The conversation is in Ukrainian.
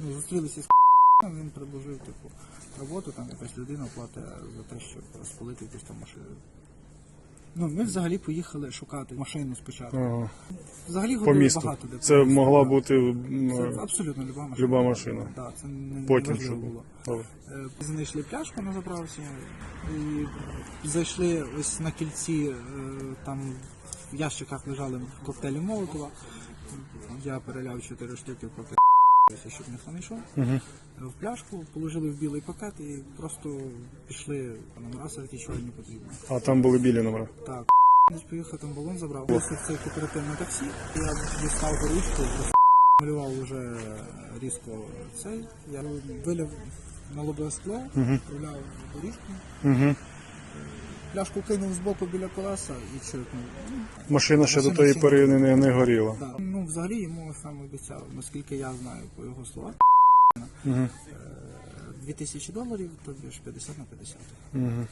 Ну, зустрілися з він предложив типу роботу, там якась людина платить за те, щоб розпалити якусь там машину. Ну, ми взагалі поїхали шукати машину спочатку. Ага. Взагалі По ходили місту. багато де. Це по місту, могла бути Це м, абсолютно люба машина. люба машина. Да, це не потім, неважливо щоб було. Добре. Е, Знайшли пляшку на заправці і зайшли ось на кільці, е, там в ящиках лежали коктейлі Молотова. Я переляв 4 штуки поки щоб ніхто не йшов. Угу. В пляшку положили в білий пакет і просто пішли номера серед чого не потрібно. А там були білі номера. Так, десь поїхав там балон забрав. Висив це кооперативне таксі. Я дістав горішку, малював вже різко цей. Я вилив на лобове скло, вправляв горішку. Угу. Пляшку кинув з боку біля колеса і чиркнув. Ну, Машина ще до тої пори не, не горіла. да. Ну взагалі йому сам обіцяв, наскільки я знаю по його словах, Угу. 2000 доларів, тобі ж 50 на 50. Угу.